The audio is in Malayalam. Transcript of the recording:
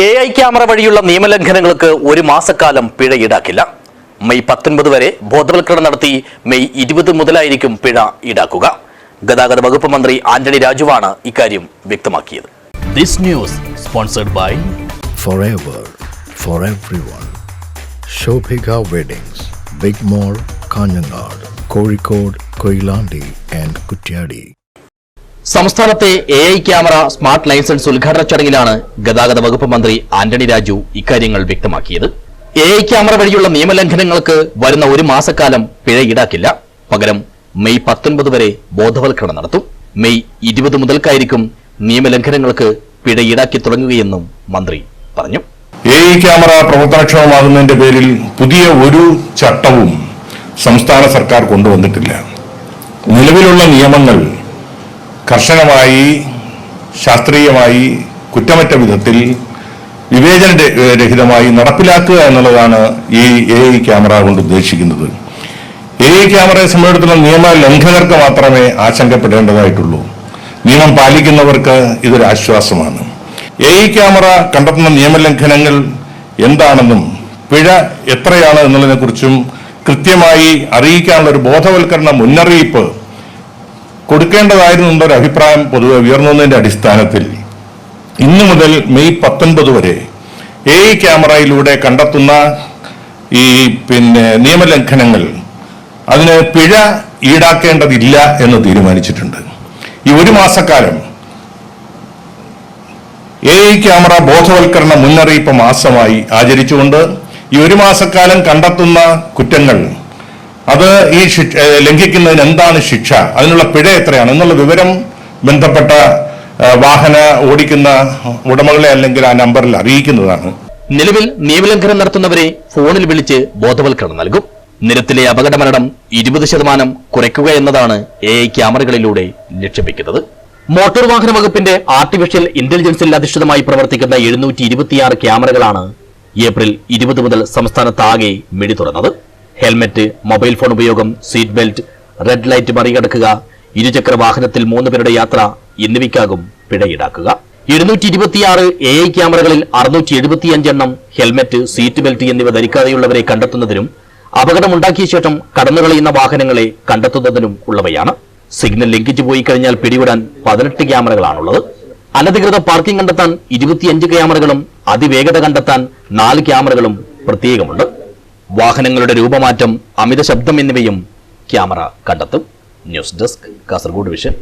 എ ഐ ക്യാമറ വഴിയുള്ള നിയമലംഘനങ്ങൾക്ക് ഒരു മാസക്കാലം പിഴ ഈടാക്കില്ല മെയ് പത്തൊൻപത് വരെ ബോധവൽക്കരണം നടത്തി മെയ് ഇരുപത് മുതലായിരിക്കും പിഴ ഈടാക്കുക ഗതാഗത വകുപ്പ് മന്ത്രി ആന്റണി രാജുവാണ് ഇക്കാര്യം വ്യക്തമാക്കിയത് this news sponsored by forever for everyone. Shobhika Weddings, Big Mall, Kanyanad, Kozhikode, Koilandi and Kutyadi. സംസ്ഥാനത്തെ A I camera smart license ഉദ്ഘാടന ചടങ്ങിലാണ് ഗതാഗത വകുപ്പ് മന്ത്രി ആന്റണി രാജു ഇക്കാര്യങ്ങൾ വ്യക്തമാക്കിയത്. എ ഐ ക്യാമറ വഴിയുള്ള നിയമലംഘനങ്ങൾക്ക് വരുന്ന ഒരു മാസക്കാലം പിഴ ഈടാക്കില്ല. പകരം മെയ് പത്തൊൻപത് വരെ ബോധവൽക്കരണം നടത്തും. മെയ് ഇരുപത് മുതൽക്കായിരിക്കും നിയമലംഘനങ്ങൾക്ക് പിഴ ഈടാക്കി തുടങ്ങുകയെന്നും മന്ത്രി പറഞ്ഞു. എ ഐ ക്യാമറ പ്രവർത്തനക്ഷമമാകുന്നതിന്റെ പേരിൽ പുതിയ ഒരു ചട്ടവും സംസ്ഥാന സർക്കാർ കൊണ്ടുവന്നിട്ടില്ല. നിലവിലുള്ള നിയമങ്ങൾ കർശനമായി ശാസ്ത്രീയമായി കുറ്റമറ്റ വിധത്തിൽ വിവേചന രഹിതമായി നടപ്പിലാക്കുക എന്നുള്ളതാണ് ഈ എ ഐ ക്യാമറ കൊണ്ട് ഉദ്ദേശിക്കുന്നത്. എ ഐ ക്യാമറയെ സംബന്ധിച്ചിടത്തോളം നിയമ ലംഘകർക്ക് മാത്രമേ ആശങ്കപ്പെടേണ്ടതായിട്ടുള്ളൂ. നിയമം പാലിക്കുന്നവർക്ക് ഇതൊരു ആശ്വാസമാണ്. എ ഐ ക്യാമറ കണ്ടെത്തുന്ന നിയമലംഘനങ്ങൾ എന്താണെന്നും പിഴ എത്രയാണ് എന്നുള്ളതിനെക്കുറിച്ചും കൃത്യമായി അറിയിക്കാനുള്ള ഒരു ബോധവൽക്കരണ മുന്നറിയിപ്പ് കൊടുക്കേണ്ടതായിരുന്നു എന്നൊരു അഭിപ്രായം പൊതുവെ ഉയർന്നതിന്റെ അടിസ്ഥാനത്തിൽ ഇന്നു മുതൽ മെയ് പത്തൊൻപത് വരെ എ ഐ ക്യാമറയിലൂടെ കണ്ടെത്തുന്ന ഈ പിന്നെ നിയമലംഘനങ്ങൾ അതിന് പിഴ ഈടാക്കേണ്ടതില്ല എന്ന് തീരുമാനിച്ചിട്ടുണ്ട്. ഈ ഒരു മാസക്കാലം എ ഐ ക്യാമറ ബോധവൽക്കരണ മുന്നറിയിപ്പ് മാസമായി ആചരിച്ചുകൊണ്ട് ഈ ഒരു മാസക്കാലം കണ്ടെത്തുന്ന കുറ്റങ്ങൾ അത് ഈ ലംഘിക്കുന്നതിന് എന്താണ് ശിക്ഷ? അതിനുള്ള പിഴ എത്രയാണ്? എന്നുള്ള വിവരം ബന്ധപ്പെട്ട വാഹന ഓടിക്കുന്ന ഉടമകളെ അല്ലെങ്കിൽ ആ നമ്പറിൽ അറിയിക്കുന്നതാണ്. നിലവിൽ നിയമലംഘനം നടത്തുന്നവരെ ഫോണിൽ വിളിച്ച് ബോധവൽക്കരണം നൽകും. നിരത്തിലെ അപകടമരണം ഇരുപത് ശതമാനം കുറയ്ക്കുക എന്നതാണ് എ ഐ ക്യാമറകളിലൂടെ ലക്ഷ്യം മോട്ടോർ വാഹന വകുപ്പിന്റെ ആർട്ടിഫിഷ്യൽ ഇന്റലിജൻസിൽ അധിഷ്ഠിതമായി പ്രവർത്തിക്കുന്ന എഴുന്നൂറ്റി ഇരുപത്തിയാറ് ക്യാമറകളാണ് ഏപ്രിൽ ഇരുപത് മുതൽ സംസ്ഥാനത്താകെ മിടി തുറന്നത് ഹെൽമറ്റ് മൊബൈൽ ഫോൺ ഉപയോഗം സീറ്റ് ബെൽറ്റ് റെഡ് ലൈറ്റ് മറികടക്കുക ഇരുചക്ര വാഹനത്തിൽ മൂന്ന് പേരുടെ യാത്ര എന്നിവയ്ക്കാകും പിഴ ഈടാക്കുക ഇരുന്നൂറ്റി ഇരുപത്തിയാറ് എ ഐ ക്യാമറകളിൽ അറുന്നൂറ്റി എഴുപത്തിയഞ്ചെണ്ണം ഹെൽമറ്റ് സീറ്റ് ബെൽറ്റ് എന്നിവ ധരിക്കാതെയുള്ളവരെ കണ്ടെത്തുന്നതിനും അപകടമുണ്ടാക്കിയ ശേഷം കടന്നുകളയുന്ന വാഹനങ്ങളെ കണ്ടെത്തുന്നതിനും ഉള്ളവയാണ്. സിഗ്നൽ ലംഘിച്ചു പോയി കഴിഞ്ഞാൽ പിടിവിടാൻ പതിനെട്ട് ക്യാമറകളാണുള്ളത്. അനധികൃത പാർക്കിംഗ് കണ്ടെത്താൻ ഇരുപത്തിയഞ്ച് ക്യാമറകളും അതിവേഗത കണ്ടെത്താൻ നാല് ക്യാമറകളും പ്രത്യേകമുണ്ട്. വാഹനങ്ങളുടെ രൂപമാറ്റം അമിത ശബ്ദം എന്നിവയും ക്യാമറ കണ്ടെത്തും. News desk Kasaragod vision.